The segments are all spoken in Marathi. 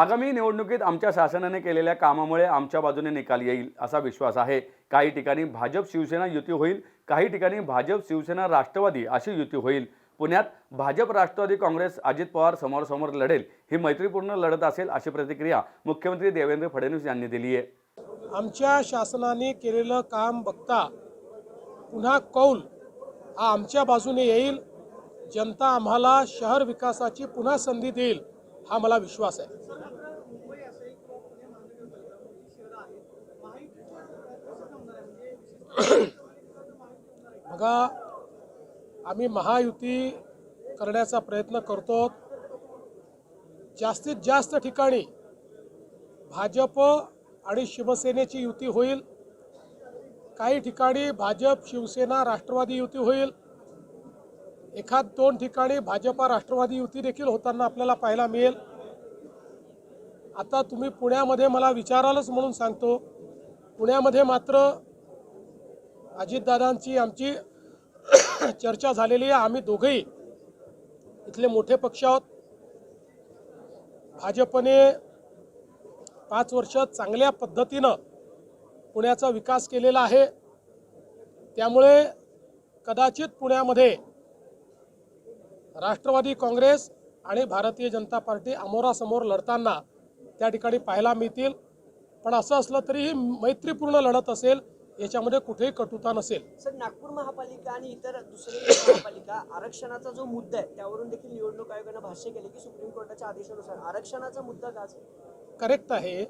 आगामी निवडणुकीत आमच्या शासनाने केलेल्या कामामुळे आमच्या बाजूने निकाल येईल असा विश्वास आहे. काही ठिकाणी भाजप शिवसेना युती होईल काही ठिकाणी भाजप शिवसेना राष्ट्रवादी अशी युती होईल. पुण्यात भाजप राष्ट्रवादी काँग्रेस अजित पवार समोरासमोर लढेल ही मैत्रीपूर्ण लढत असेल अशी प्रतिक्रिया मुख्यमंत्री देवेंद्र फडणवीस यांनी दिली आहे आमच्या शासनाने केलेलं काम बघता पुन्हा कौल हा आमच्या बाजूने येईल. जनता आम्हाला शहर विकासाची पुन्हा संधी देईल हा मला विश्वास आहे. बघा आम्ही महायुती करण्याचा प्रयत्न करतो. जास्तीत जास्त ठिकाणी भाजप आणि शिवसेनेची युती होईल. काही ठिकाणी भाजप शिवसेना राष्ट्रवादी युती होईल. एखाद दोन ठिकाणी भाजपा राष्ट्रवादी युती देखील होताना आपल्याला पाहायला मिळेल. आता तुम्ही पुण्यामध्ये मला विचारालच म्हणून सांगतो. पुण्यामध्ये मात्र अजितदादांची आमची चर्चा झालेली आहे. आम्ही दोघेही इथले मोठे पक्ष आहोत. भाजपने पाच वर्ष चांगल्या पद्धतीनं पुण्याचा विकास केलेला आहे. त्यामुळे कदाचित पुण्यामध्ये राष्ट्रवादी काँग्रेस आणि भारतीय जनता पार्टी अमोरासमोर लढताना त्या ठिकाणी पाहायला मिळतील. पण असं असलं तरीही मैत्रीपूर्ण लढत असेल याच्यामध्ये कुठेही कटुता नसेल. सर नागपूर महापालिका आणि इतर दुसरे महापालिका आरक्षणाचा जो मुद्दा आहे त्यावरून देखील निवडणूक आयोगानं भाष्य केले की सुप्रीम कोर्टाच्या आदेशानुसार आरक्षणाचा मुद्दा का करेक्ट आहे.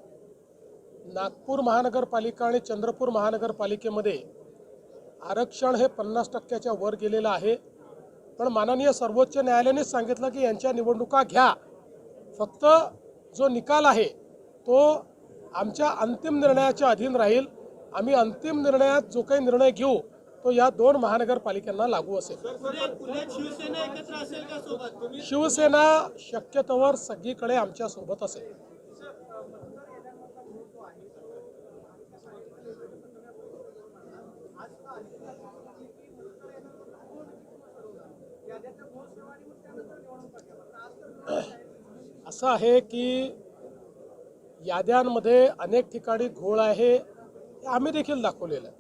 नागपूर महानगरपालिका आणि चंद्रपूर महानगरपालिकेमध्ये आरक्षण हे पन्नास टक्क्याच्या वर गेलेलं आहे. पण माननीय सर्वोच्च न्यायालयानेच सांगितलं की यांच्या निवडणुका घ्या. फक्त जो निकाल आहे तो आमच्या अंतिम निर्णयाच्या अधीन राहील. आम्ही अंतिम निर्णयात जो काही निर्णय घेऊ तो या दोन महानगरपालिकांना लागू असेल. शिवसेना शक्यतोवर सगळीकडे आमच्यासोबत असेल. असं आहे की याद्यांमध्ये अनेक ठिकाणी घोळ आहे. आम्ही देखील दाखवलेलं आहे.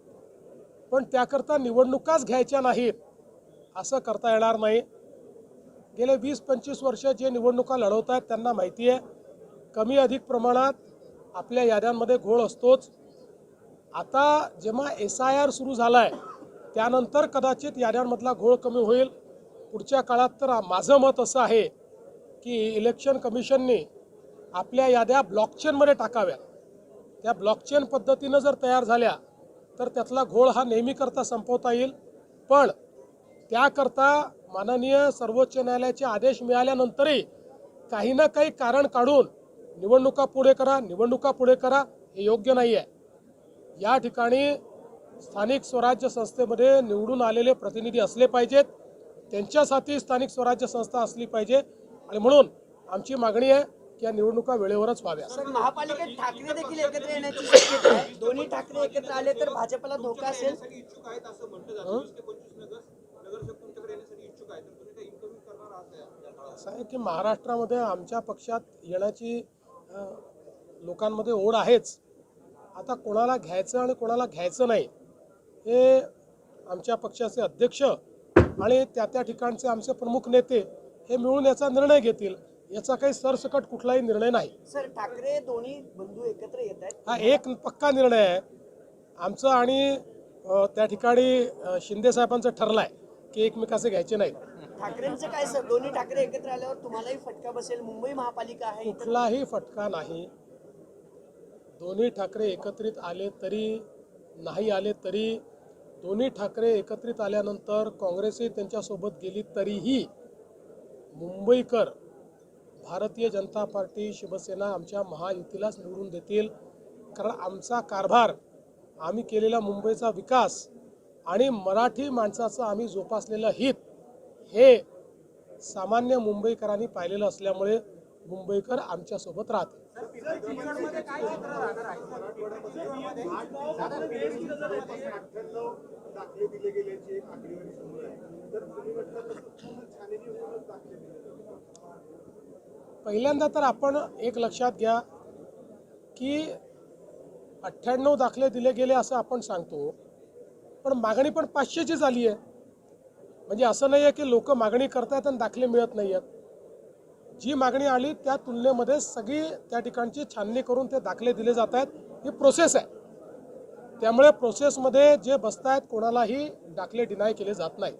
पण त्याकरता निवडणुकाच घ्यायच्या नाहीत असं करता येणार नाही. गेले वीस पंचवीस वर्ष जे निवडणुका लढवत आहेत त्यांना माहिती आहे कमी अधिक प्रमाणात आपल्या याद्यांमध्ये घोळ असतोच. आता जेव्हा एस आय आर सुरू झाला आहे त्यानंतर कदाचित याद्यांमधला घोळ कमी होईल. पुढच्या काळात तर माझं मत असं आहे की इलेक्शन कमिशनने आपल्या याद्या ब्लॉकचेनमध्ये टाकाव्या त्या ब्लॉकचेन पद्धतीनं जर तयार झाल्या तर त्यातला घोळ हा नेहमीकरता संपवता येईल. पण त्याकरता माननीय सर्वोच्च न्यायालयाचे आदेश मिळाल्यानंतरही काही ना काही कारण काढून निवडणुका पुढे करा निवडणुका पुढे करा हे योग्य नाही आहे या ठिकाणी स्थानिक स्वराज्य संस्थेमध्ये निवडून आलेले प्रतिनिधी असले पाहिजेत. त्यांच्यासाठी स्थानिक स्वराज्य संस्था असली पाहिजे. आणि म्हणून आमची मागणी आहे या निवडणुका वेळेवरच व्हाव्या. सर महापालिकेत ठाकरे देखील एकत्र येण्याची शक्यता आहे. दोन्ही ठाकरे एकत्र आले तर भाजपला धोका असेल. इच्छुक आहेत असं म्हटलं जातं. वीस ते पंचवीस नगर नगरसेवक तुमच्याकडे येण्यासाठी इच्छुक आहेत. तर तुम्ही काही इन्कमिंग करणार आहात का या काळात असं आहे की महाराष्ट्रामध्ये आमच्या पक्षात येण्याची अ, लोकांमध्ये ओढ आहेच. आता कोणाला घ्यायचं आणि कोणाला घ्यायचं नाही हे आमच्या पक्षाचे अध्यक्ष आणि त्या त्या ठिकाणचे आमचे प्रमुख नेते हे मिळून याचा निर्णय घेतील. याचा काही सरसकट कुठलाही निर्णय नाही. सर ठाकरे दोन्ही बंधू एकत्र येत आहेत. हा एक पक्का निर्णय आहे. आमचं आणि अ, त्या ठिकाणी अ, शिंदे साहेबांचं ठरलं आहे की एकमेकाचे घ्यायचे नाहीत. ठाकरेंचं काय सर? दोन्ही ठाकरे एकत्र आल्यावर तुम्हालाही फटका बसेल? मुंबई महापालिका आहे कुठलाही फटका नाही. दोन्ही ठाकरे एकत्रित आले तरी नाही आले तरी दोन्ही ठाकरे एकत्रित आल्यानंतर काँग्रेसही त्यांच्यासोबत गेली तरीही मुंबईकर भारतीय जनता पार्टी शिवसेना आमच्या महायुतीलाच निवडून देतील. कारण आमचा कारभार आम्ही केलेला मुंबईचा विकास आणि मराठी माणसाचं आम्ही जोपासलेलं हित हे सामान्य मुंबईकरांनी पाहिलेलं असल्यामुळे मुंबईकर आमच्यासोबत राहते पहिल्यांदा तर आपण एक लक्षात घ्या की अठ्ठ्याण्णव दाखले दिले गेले असं आपण सांगतो. पण मागणी पण पाचशेची झाली आहे. म्हणजे असं नाही आहे की लोक मागणी करतायत आणि दाखले मिळत नाही आहेत. जी मागणी आली त्या तुलनेमध्ये सगळी त्या ठिकाणची छाननी करून ते दाखले दिले जात आहेत. ही प्रोसेस आहे. त्यामुळे प्रोसेसमध्ये जे बसत आहेत कोणालाही दाखले डिनाय केले जात नाही.